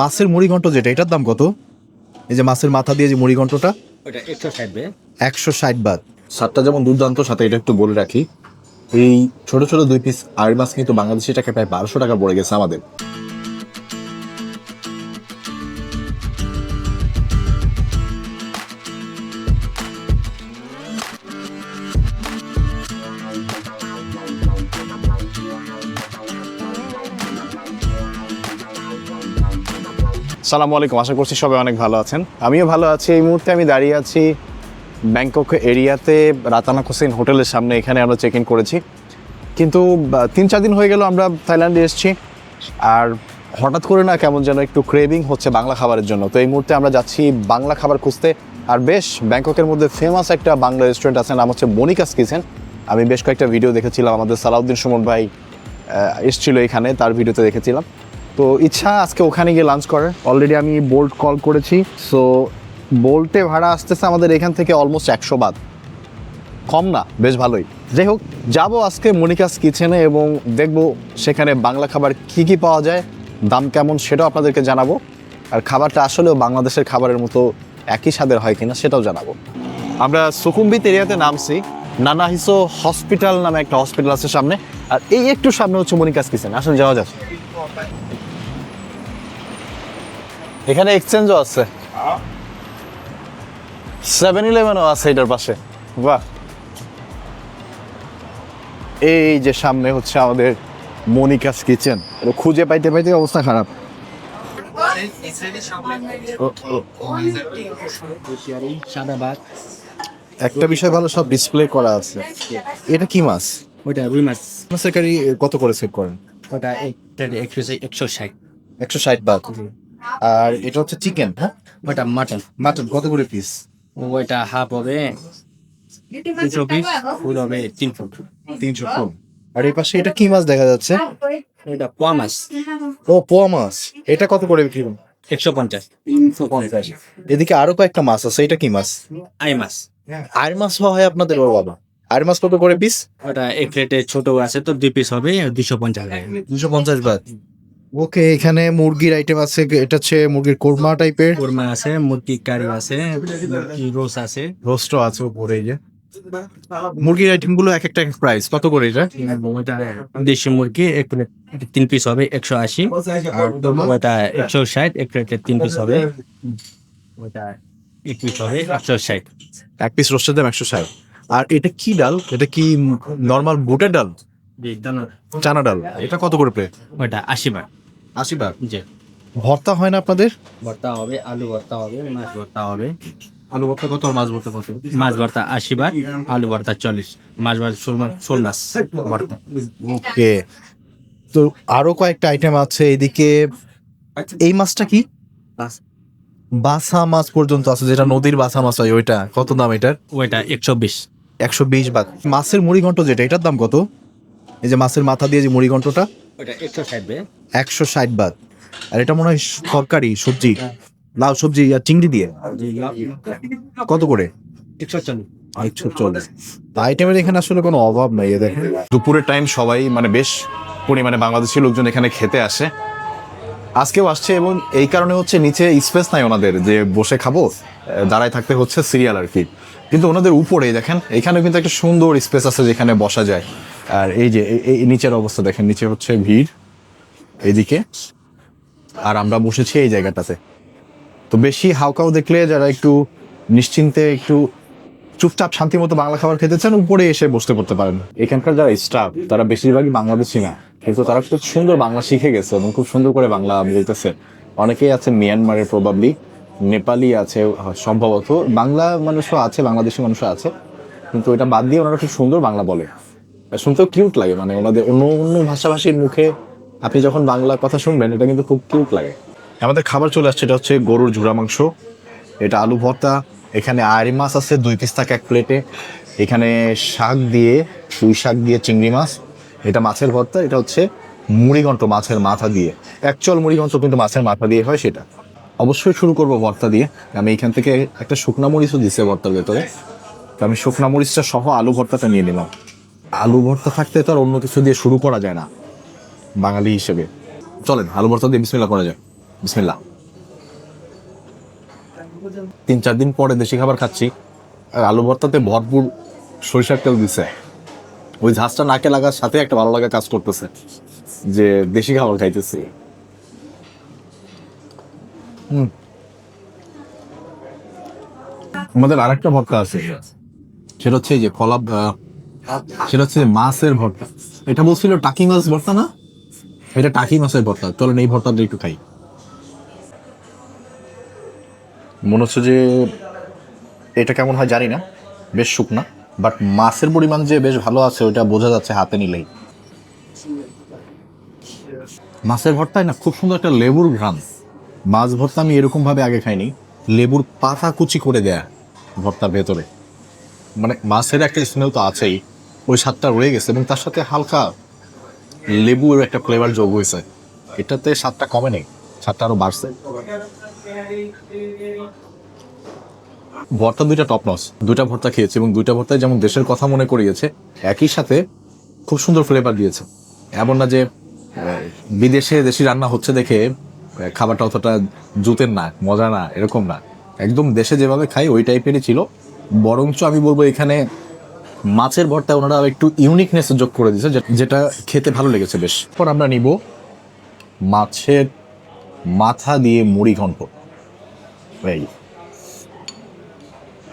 মাছের মুড়িঘণ্ট যেটা এটার দাম কত? এই যে মাছের মাথা দিয়ে যে মুড়িঘণ্টটা ওটা একশো ষাট বার একশো ষাট বাদ। স্বাদটা যেমন দুর্দান্ত সাথে এটা একটু বলে রাখি। এই ছোট ছোট দুই পিস আড় মাছ কিন্তু বাংলাদেশি টাকা প্রায় বারোশো টাকা পড়ে গেছে আমাদের। সালামু আলাইকুম, আশা করছি সবাই অনেক ভালো আছেন। আমিও ভালো আছি, এই মুহূর্তে আমি দাঁড়িয়ে আছি ব্যাংকক এরিয়াতে রাতানা হোসেন হোটেলের সামনে, এখানে আমরা চেক ইন করেছি। কিন্তু তিন চার দিন হয়ে গেল আমরা থাইল্যান্ডে এসেছি, আর হঠাৎ করে না কেমন যেন একটু ক্রেভিং হচ্ছে বাংলা খাবারের জন্য। তো এই মুহূর্তে আমরা যাচ্ছি বাংলা খাবার খুঁজতে, আর বেশ ব্যাংককের মধ্যে ফেমাস একটা বাংলা রেস্টুরেন্ট আছে, নাম হচ্ছে মনিকাস কিচেন। আমি বেশ কয়েকটা ভিডিও দেখেছিলাম, আমাদের সালাউদ্দিন সুমন ভাই এসেছিল এখানে, তার ভিডিওতে দেখেছিলাম। তো ইচ্ছা আজকে ওখানে গিয়ে লাঞ্চ করার। অলরেডি আমি বোল্ট কল করেছি সো বোল্টে ভাড়া আসতেছে আমাদের এখান থেকে অলমোস্ট একশো বাদ। কম না, বেশ ভালোই। যাই হোক, যাব আজকে মনিকাস কিচেনে এবং দেখব সেখানে বাংলা খাবার কি কি পাওয়া যায়, দাম কেমন সেটাও আপনাদেরকে জানাব। আর খাবারটা আসলেও বাংলাদেশের খাবারের মতো একই স্বাদের হয় কিনা সেটাও জানাব। আমরা সুকুম্বিত এরিয়াতে নামছি নানাহিসো হসপিটাল নামে একটা হসপিটাল আছে সামনে। আর এই একটু সামনে হচ্ছে মনিকাস কিচেন আসলে যাওয়া যাচ্ছে এখানে এক্সচেঞ্জও আছে। সেভেন ইলেভেনও আছে এটার পাশে। বাহ। এই যে সামনে হচ্ছে আমাদের মনিকাস কিচেন। খুঁজে পাইতে পাইতে অবস্থা খারাপ। একটা বিষয় ভালো সব ডিসপ্লে করা আছে। এটা কি মাছ? ওইটা রুই মাছ। মাছের কারি কত করে সেট করেন? ওটা একশো ষাট। একশো ষাট বাদ। আর এটা হচ্ছে চিকেন হ্যাঁ? ওটা মাটন মাটন কত করে পিস ওইটা হাফ হবে। তিনশো পিস ফুল হবে তিন ফুট তিনশো। কম আর এই পাশে এটা কি মাছ দেখা যাচ্ছে? ওইটা পোয়া মাছ। ও পোয়া মাছ। এটা কত করে বিক্রি? একশো পঞ্চাশ। এদিকে আরও কয়েকটা মাছ আছে এটা কি মাছ? আই মাছ। আর মাছ হয় আপনাদের ও বাবা। আর মাছ কত করে পিস ওটা এক প্লেটে ছোট আছে তো দুই পিস হবে দুশো পঞ্চাশ। দুশো পঞ্চাশ বাদ। ওকে এখানে মুরগির আইটেম আছে এটা হচ্ছে মুরগির কোরমা টাইপের কোরমা আছে মুরগি কারি আছে মুরগি রোস আছে। রোস্টও আছে উপরে এই যে। মুরগির আইটেমগুলো এক একটা প্রাইস কত করে এটা? দেশি মুরগি এক প্লেট তিন পিস হবে একশো আশি। ওটা একশো ষাট এক প্লেটে তিন পিস হবে। ওটা এক পিস হবে একশো ষাট। এক পিস রোস্টের দাম একশো ষাট। আর এটা কি ডাল? এটা কি নর্মাল বুটের ডাল? চানা ডাল। এটা কত করে প্লেট ওটা আশি বার। আশি বার। জি। ভর্তা হয় না আপনাদের? ভর্তা হবে আলু ভর্তা হবে মাছ ভর্তা হবে। আলু ভর্তা কত মাছ ভর্তা কত? মাছ ভর্তা আশি বার আলু ভর্তা চল্লিশ। মাছ ভর্তা মাছ ভর্তা। ওকে। তো আরও কয়েকটা আইটেম আছে এদিকে। এই মাছটা কি? বাসা। মাছ পর্যন্ত আছে যেটা নদীর বাসা মাছ হয় ওইটা। কত দাম এটার? ওইটা একশো বিশ। একশো বিশ বাদ মাছের মুড়িঘণ্ট যেটা এটার দাম কত? এই যে মাছের মাথা দিয়ে যে মুড়িঘণ্টটা? একশো ষাট বে। একশো ষাট বাদ। আর এটা মনে হয় তরকারি সবজি। লাউ সবজি আর চিংড়ি দিয়ে। কত করে? একশো চল্লিশ। একশো চল্লিশ। আইটেমের এখানে আসলে কোনো অভাব নাই এ দেখেন দুপুরের টাইম সবাই মানে বেশ পরিমাণে বাংলাদেশি লোকজন এখানে খেতে আসে। আজকেও আসছে এবং এই কারণে হচ্ছে নিচে স্পেস নাই ওনাদের যে বসে খাব দাঁড়ায় থাকতে হচ্ছে সিরিয়াল আর কি। কিন্তু ওনাদের উপরে দেখেন এখানে কিন্তু একটা সুন্দর স্পেস আছে যেখানে বসা যায়। আর এই যে, এই- নিচের অবস্থা দেখেন, নিচে হচ্ছে ভিড়, এদিকে। আর আমরা বসেছি এই জায়গাটাতে। তো বেশি হাউকাও দেখলে যারা একটু নিশ্চিন্তে, একটু চুপচাপ, শান্তি মতো বাংলা খাবার খেতে চান, উপরে এসে বসতে পড়তে পারেন। এখানকার যারা স্টাফ তারা বেশিরভাগই বাংলাদেশি না। কিন্তু তারা খুব সুন্দর বাংলা শিখে গেছে এবং খুব সুন্দর করে বাংলা বলতেছে অনেকেই আছে মিয়ানমারের প্রবাবলি নেপালি আছে, সম্ভবত। বাংলা মানুষও আছে, বাংলাদেশি মানুষও আছে। কিন্তু এটা বাদ দিয়ে ওনারা খুব সুন্দর বাংলা বলে। শুনতেও কিউট লাগে মানে ওনাদের অন্য অন্য ভাষাভাষীর মুখে আপনি যখন বাংলা কথা শুনবেন, এটা কিন্তু খুব কিউট লাগে। আমাদের খাবার চলে আসছে, এটা হচ্ছে গরুর ঝুড়া মাংস। এটা আলু ভর্তা, এখানে আড়ি মাছ আছে, দুই পিস থাকে এক প্লেটে এখানে শাক দিয়ে, পুঁই শাক দিয়ে চিংড়ি মাছ। এটা মাছের ভর্তা, এটা হচ্ছে মুড়িঘণ্ট মাছের মাথা দিয়ে। অ্যাকচুয়াল মুড়িঘণ্ট কিন্তু মাছের মাথা দিয়ে হয় সেটা। অবশ্যই শুরু করব ভর্তা দিয়ে। আমি এখান থেকে একটা শুকনা মরিচও দিচ্ছে ভর্তার ভেতরে। তো আমি শুকনা মরিচটা সহ আলু ভর্তাটা নিয়ে নিলাম। আলু ভর্তা থাকতে তো আর অন্য কিছু দিয়ে শুরু করা যায় না, বাঙালি হিসেবে। চলেন, আলু ভর্তা দিয়ে বিসমিল্লা করা যায় বিসমিল্লাহ। তিন চার দিন পরে দেশি খাবার খাচ্ছি। আর আলু ভর্তাতে ভরপুর সরিষার তেল দিছে। ওই ঝাঁজটা নাকে লাগার সাথে একটা ভালো লাগা কাজ করতেছে, যে দেশি খাবার খাইতেছি। আমাদের আরেকটা ভর্তা আছে। সেটা হচ্ছে যে কলা সেটা হচ্ছে মাছের ভর্তা। এটা বলছিল টাকি মাছ ভর্তা না? এটা টাকি মাছের ভর্তা। চলেন এই ভর্তাটা একটু খাই। মনে হচ্ছে যে এটা কেমন হয় জানি না বেশ শুকনা বাট মাছের পরিমাণ যে বেশ ভালো আছে ওইটা বোঝা যাচ্ছে হাতে নিলেই। মাছের ভর্তায় না খুব সুন্দর একটা লেবুর ঘ্রাণ। মাছ ভর্তা আমি এরকম ভাবে আগে খাইনি। লেবুর পাতা কুচি করে দেয়া ভর্তার ভেতরে। মানে মাছের একটা স্মেল তো আছেই, ওই স্বাদটা রয়ে গেছে এবং তার সাথে হালকা লেবুর একটা ফ্লেভার যোগ হয়েছে। এটাতে স্বাদটা কমে নেই, স্বাদটা আরও বাড়ছে। ভর্তা দুইটা টপ নস দুইটা ভর্তা খেয়েছি এবং দুইটা ভর্তায় যেমন দেশের কথা মনে করিয়েছে, একই সাথে খুব সুন্দর ফ্লেভার দিয়েছে। এমন না যে বিদেশে দেশি রান্না হচ্ছে দেখে খাবারটা অতটা জুতের না মজা না, এরকম না। একদম দেশে যেভাবে খাই, ওই টাইপেরই ছিল। বরঞ্চ আমি বলব এখানে মাছের ভর্তা ওনারা একটু ইউনিকনেস যোগ করে দিয়েছে যেটা খেতে ভালো লেগেছে বেশ। পর আমরা নিব মাছের মাথা দিয়ে মুড়ি ঘন্ট। এই,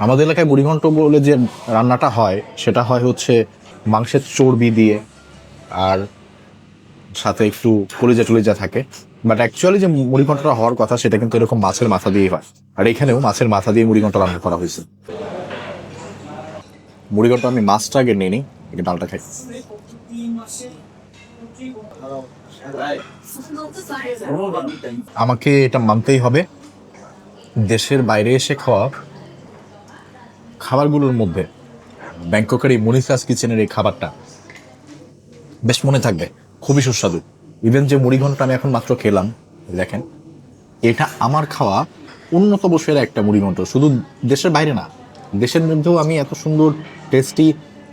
আমাদের এলাকায় মুড়িঘণ্ট বলে যে রান্নাটা হয়, সেটা হয় হচ্ছে মাংসের চর্বি দিয়ে, আর সাথে একটু কলিজা টলিজা থাকে। বাট অ্যাকচুয়ালি যে মুড়িঘণ্টটা হওয়ার কথা, সেটা কিন্তু এরকম মাছের মাথা দিয়ে হয়। আর এখানেও মাছের মাথা দিয়ে মুড়িঘণ্ট রান্না করা হয়েছে। মুড়িঘণ্ট আমি মাছটা আগে নিয়ে নিই আগে ডালটা খাই। আমাকে এটা মানতেই হবে, দেশের বাইরে এসে খাওয়া খাবারগুলোর মধ্যে ব্যাংককের এই মনিসাস কিচেনের এই খাবারটা বেশ মনে থাকবে, খুবই সুস্বাদু। ইভেন যে মুড়ি ঘণ্টা আমি এখন মাত্র খেলাম, দেখেন, এটা আমার খাওয়া উন্নত বসের একটা মুড়ি ঘন্ট, শুধু দেশের বাইরে না, দেশের মধ্যেও আমি এত সুন্দর টেস্টি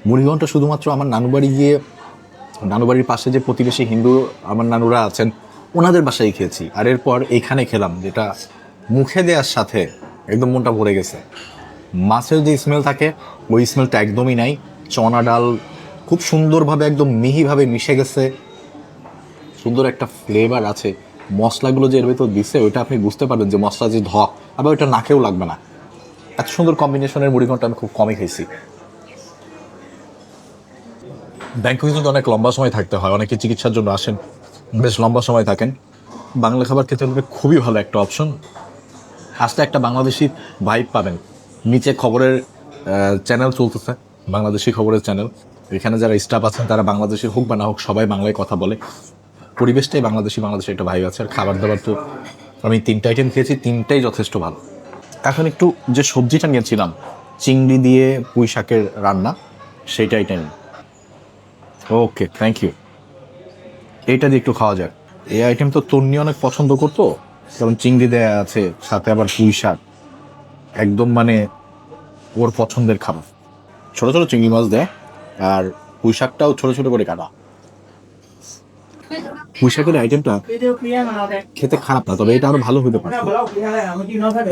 মুড়ি ঘন্ট শুধুমাত্র আমার নানুবাড়ি গিয়ে, নানুবাড়ির পাশে যে প্রতিবেশী হিন্দু আমার নানুরা আছেন, ওনাদের বাসায় খেয়েছি। আর এরপর এইখানে খেলাম, যেটা মুখে দেওয়ার সাথে একদম মনটা ভরে গেছে। মাছের যে স্মেল থাকে, ওই স্মেলটা একদমই নাই। চনা ডাল খুব সুন্দরভাবে, একদম মিহিভাবে মিশে গেছে। সুন্দর একটা ফ্লেভার আছে। মশলাগুলো যে এর ভেতর দিচ্ছে ওইটা আপনি বুঝতে পারবেন যে মশলা যে ধক আবার ওইটা নাকেও লাগবে না। এত সুন্দর কম্বিনেশনের মুড়িঘণ্টা আমি খুব কমই খাইছি। ব্যাংককে কিন্তু অনেক লম্বা সময় থাকতে হয়, অনেকে চিকিৎসার জন্য আসেন, বেশ লম্বা সময় থাকেন। বাংলা খাবার খেতে হলে খুবই ভালো একটা অপশন আসলে একটা বাংলাদেশি ভাইব পাবেন। নিচে খবরের চ্যানেল চলতেছে, বাংলাদেশি খবরের চ্যানেল এখানে যারা স্টাফ আছেন, তারা বাংলাদেশি হোক বা না হোক, সবাই বাংলায় কথা বলে। পরিবেশটাই বাংলাদেশি বাংলাদেশে একটা ভাইব আছে। আর খাবার দাবার তো আমি তিনটা আইটেম খেয়েছি, তিনটাই যথেষ্ট ভালো। এখন একটু যে সবজিটা নিয়েছিলাম, চিংড়ি দিয়ে পুঁই শাকের রান্না, সেইটা আইটেম ওকে থ্যাংক ইউ এইটা দিয়ে একটু খাওয়া যাক। এই আইটেম তো তন্নি অনেক পছন্দ করতো কারণ চিংড়ি দেয়া আছে, সাথে আবার পুঁই শাক। একদম মানে ওর পছন্দের খাবার। ছোট ছোট চিংড়ি মাছ দেয়, আর পুঁই শাকটাও ছোট ছোট করে কাটা। পুঁই শাকের আইটেমটা খেতে খারাপ না, তবে এটা আরও ভালো হতে পারে।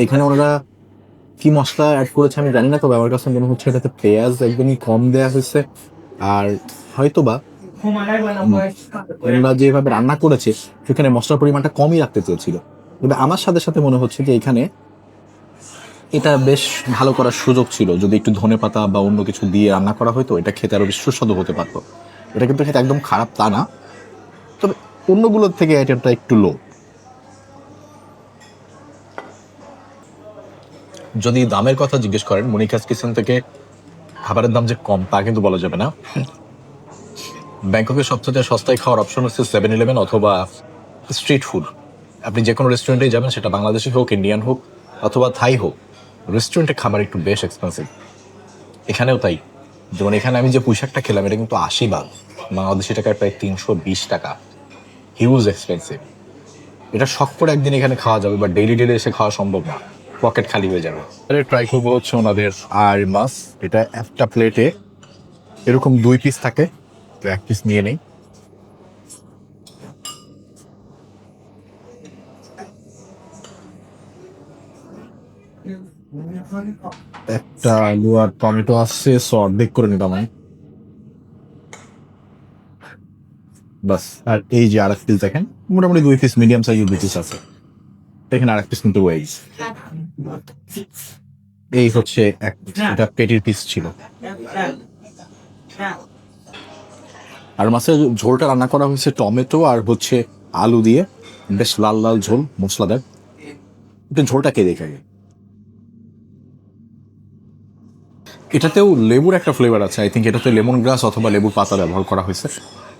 এখানে ওনারা কি মশলা অ্যাড করেছে আমি জানি না, তবে আমার কাছে মনে হচ্ছে এটাতে পেঁয়াজ একদমই কম দেয়া হয়েছে। আর হয়তোবা ওনারা যেভাবে রান্না করেছে, সেখানে মশলার পরিমাণটা কমই রাখতে চেয়েছিল। তবে আমার সাথে সাথে মনে হচ্ছে যে এখানে এটা বেশ ভালো করার সুযোগ ছিল। যদি একটু ধনে পাতা বা অন্য কিছু দিয়ে রান্না করা হতো এটা খেতে আরও বেশ সুস্বাদু হতে পারতো। এটা কিন্তু খেতে একদম খারাপ তা না। তবে অন্যগুলোর থেকে আইটেমটা একটু লো যদি দামের কথা জিজ্ঞেস করেন, মনিকাস কিচেন থেকে খাবারের দাম যে কম, তা কিন্তু বলা যাবে না। ব্যাংককের সবচেয়ে সস্তায় খাওয়ার অপশন হচ্ছে সেভেন ইলেভেন অথবা স্ট্রিট ফুড আপনি যে কোনো রেস্টুরেন্টে যাবেন, সেটা বাংলাদেশি হোক ইন্ডিয়ান হোক, অথবা থাই হোক রেস্টুরেন্টে খাবার একটু বেশ এক্সপেন্সিভ এখানেও তাই। যেমন এখানে আমি যে পুঁইশাকটা খেলাম, এটা কিন্তু আশি বাদ। বাংলাদেশি টাকায় প্রায় তিনশো বিশ টাকা। হিউজ এক্সপেন্সিভ এটা শখ করে একদিন এখানে খাওয়া যাবে বা ডেইলি ডেলি এসে খাওয়া সম্ভব না। পকেট খালি হয়ে যাবে। ট্রাই করব হচ্ছে ওনাদের আর মাছ এটা একটা প্লেটে এরকম দুই পিস থাকে, তো এক পিস নিয়ে নেই। একটা আলু আর টমেটো আসছে সো অর্ধেক করে নিতাম আমি। বাস। আর এই যে আরেক পিস দেখেন, মোটামুটি দুই পিস মিডিয়াম সাইজের দুই পিস আছে। দেখেন আরেক পিস কিন্তু ওয়েজ এই হচ্ছে এটা পেটির পিস ছিল। আর মাছের ঝোলটা রান্না করা হয়েছে টমেটো আর হচ্ছে আলু দিয়ে। বেশ লাল লাল ঝোল, মশলাদার। একটু ঝোলটা কে দেখে এটাতেও লেবুর একটা ফ্লেভার আছে। আই থিঙ্ক এটাতে লেমন গ্রাস অথবা লেবুর পাতা ব্যবহার করা হয়েছে।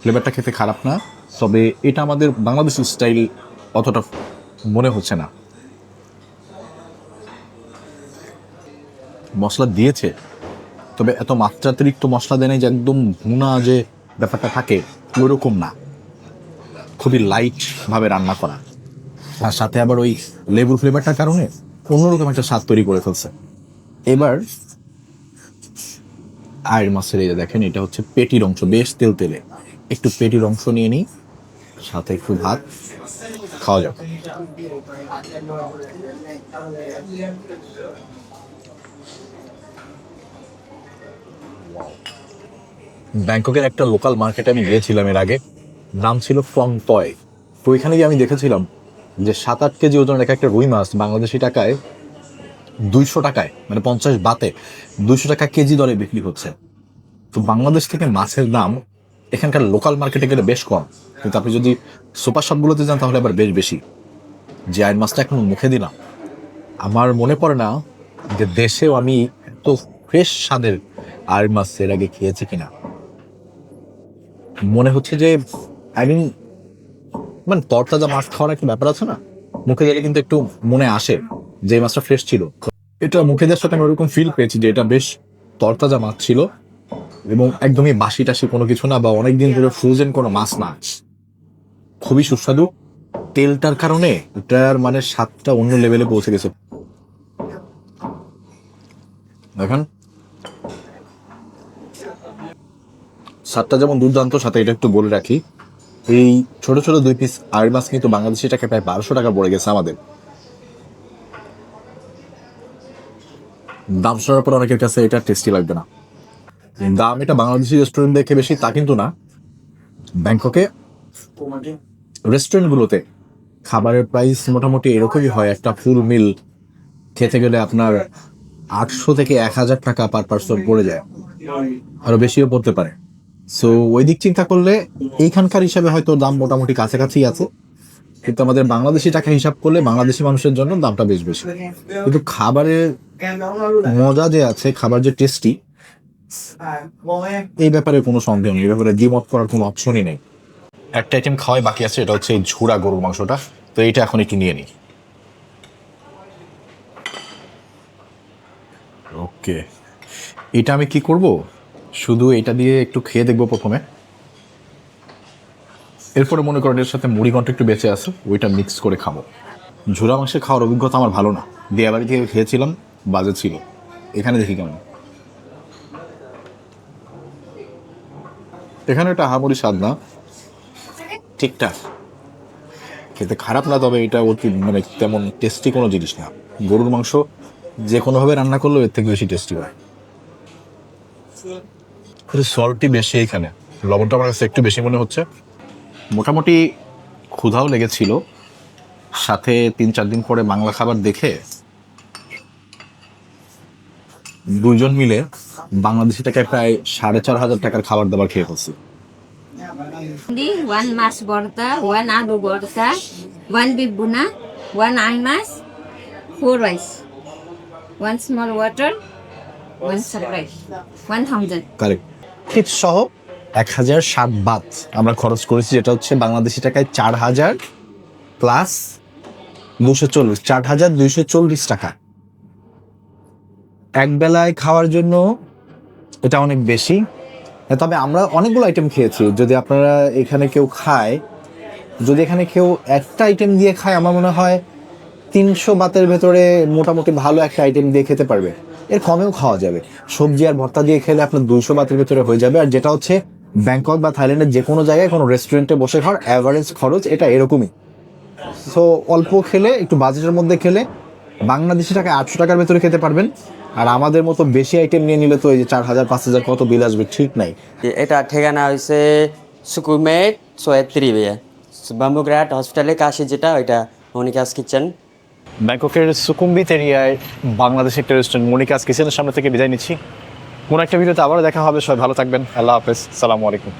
ফ্লেভারটা খেতে খারাপ না, তবে এটা আমাদের বাংলাদেশি স্টাইল অতটা মনে হচ্ছে না। মশলা দিয়েছে, তবে এত মাত্রাতিরিক্ত মশলা দেয় যে একদম ভুনা যে ব্যাপারটা থাকে ওইরকম না। খুবই লাইট ভাবে রান্না করা। আর সাথে আবার ওই লেবুর ফ্লেভারটার কারণে অন্যরকম একটা স্বাদ তৈরি করে ফেলছে। এবার আয়ের মাছের এই দেখেন, এটা হচ্ছে পেটির অংশ, বেশ তেল তেলে একটু পেটির অংশ নিয়ে নিই। সাথে একটু ভাত। খাওয়া যাক। ব্যাংককের একটা লোকাল মার্কেটে আমি গিয়েছিলাম এর আগে। নাম ছিল ফং টয় তো ওইখানে গিয়ে আমি দেখেছিলাম যে সাত আট কেজি ওজনের এক একটা রুই মাছ বাংলাদেশি টাকায় দুইশো টাকায় মানে পঞ্চাশ বাতে দুইশো টাকা কেজি দরে বিক্রি হচ্ছে। তো বাংলাদেশ থেকে মাছের দাম এখানকার লোকাল মার্কেটে গেলে বেশ কম। কিন্তু আপনি যদি সুপার শপগুলোতে যান, তাহলে আবার বেশ বেশি। যে আয়ের মাছটা এখন মুখে দিলাম, আমার মনে পড়ে না যে দেশেও আমি এত ফ্রেশ স্বাদের আয়ের মাছ এর আগে খেয়েছি কিনা। মনে হচ্ছে যে আই মিন তরতাজা মাছ খাওয়ার একটা ব্যাপার আছে না? মুখে দিলে কিন্তু একটু মনে আসে যে মাছটা ফ্রেশ ছিল। এটা মুখে দেওয়ার সাথে আমি ওরকম ফিল পেয়েছি যে এটা বেশ তরতাজা মাছ ছিল। এবং একদমই বাসি টাসি কোনো কিছু না বা অনেকদিন ধরে ফ্রোজেন কোনো মাছ না। খুবই সুস্বাদু। তেলটার কারণে এটার মানে স্বাদটা অন্য লেভেলে পৌঁছে গেছে। দেখেন। স্বাদটা যেমন দুর্দান্ত সাথে এটা একটু বলে রাখি। এই ছোট ছোট দুই পিস আর মাছ কিন্তু বাংলাদেশি টাকা প্রায় বারোশো টাকা পড়ে গেছে আমাদের। দাম শোনার পর অনেকের কাছে এটা টেস্টি লাগবে না। দাম এটা বাংলাদেশি রেস্টুরেন্ট দেখে বেশি তা কিন্তু না। ব্যাংককে রেস্টুরেন্টগুলোতে খাবারের প্রাইস মোটামুটি এরকমই হয়, একটা ফুল মিল খেতে গেলে আপনার আটশো থেকে এক হাজার টাকা পার পার্সন পড়ে যায় আরও বেশিও পড়তে পারে। সো ওই দিক চিন্তা করলে এইখানকার হিসাবে হয়তো দাম মোটামুটি কাছাকাছি আছে, কিন্তু আমাদের বাংলাদেশি টাকা হিসাব করলে বাংলাদেশি মানুষের জন্য দামটা বেশ বেশি। কিন্তু খাবারের মজা যে আছে, খাবার যে টেস্টি এই ব্যাপারে কোনো সন্দেহ নেই, এই ব্যাপারে দ্বিমত করার কোনো অপশনই নেই। একটা আইটেম খাওয়াই, বাকি আছে, এটা হচ্ছে এই ঝুড়া গরুর মাংসটা। তো এইটা এখন একটু নিয়ে নিই। ওকে এটা আমি কি করব? শুধু এটা দিয়ে একটু খেয়ে দেখব প্রথমে। এরপরে মনে করেন এর সাথে মুড়ি একটু বেঁচে আছে, ওইটা মিক্স করে খাব। ঝোড়া মাংসের খাওয়ার অভিজ্ঞতা আমার ভালো না। দিয়াবাড়ি থেকে খেয়েছিলাম, বাজে ছিল। এখানে দেখি কেমন। এখানে একটা হামরি স্বাদ না ঠিকঠাক। খেতে খারাপ না, তবে এটা অতি মানে তেমন টেস্টি কোনো জিনিস না। গরুর মাংস যে কোনোভাবে রান্না করলেও এর থেকে বেশি টেস্টি হয়। সল্টটি বেশি এখানে। লবণটা আমার কাছে একটু বেশি মনে হচ্ছে। মোটামুটি ক্ষুধাও লেগেছিল। সাথে তিন চার দিন পরে বাংলা খাবার দেখে দুইজন মিলে বাংলাদেশি টাকায় প্রায় সাড়ে চার হাজার টাকার খাবার দাবার খেয়ে ফেলছি। Di, one mas borta, one alu borta, one beef buna, one almas, four rice, one small water, one surprise, one thousand. Correct tips সহ এক হাজার সাত বাত আমরা খরচ করেছি যেটা হচ্ছে বাংলাদেশি টাকায় চার হাজার প্লাস দুশো চল্লিশ চার হাজার দুইশো চল্লিশ টাকা। এক বেলায় খাওয়ার জন্য এটা অনেক বেশি। তবে আমরা অনেকগুলো আইটেম খেয়েছি। যদি আপনারা এখানে কেউ খায়, যদি এখানে কেউ একটা আইটেম দিয়ে খায়, আমার মনে হয় তিনশো বাতের ভেতরে মোটামুটি ভালো একটা আইটেম দিয়ে খেতে পারবে। এর কমেও খাওয়া যাবে। সবজি আর ভর্তা দিয়ে খেলে আপনার দুইশো বাতের ভেতরে হয়ে যাবে। আর যেটা হচ্ছে, ব্যাংকক বা থাইল্যান্ডের যে কোনো জায়গায় কোনো রেস্টুরেন্টে বসে খাওয়ার অ্যাভারেজ খরচ এটা এরকমই। সো অল্প খেলে, একটু বাজেটের মধ্যে খেলে বাংলাদেশি টাকা আটশো টাকার ভেতরে খেতে পারবেন। আর আমাদের মতো বেশি আইটেম নিয়ে নিলে তো এই যে চার হাজার পাঁচ হাজার কত বিল আসবে ঠিক নাই। এটা ঠিকানা হয়েছে সুকুমেট সোয়েত্রি বাম্বুগ্রাট হসপিটালে কাশি যেটা ওইটা মনিকাস কিচেন ব্যাংককের সুকুম্বিত এরিয়ায় বাংলাদেশের একটা রেস্টুরেন্ট মনিকাস কিচেনের সামনে থেকে বিদায় নিচ্ছি। কোনো একটা ভিডিওতে আবারও দেখা হবে সবাই ভালো থাকবেন। আল্লাহ হাফেজ। সালামু আলাইকুম।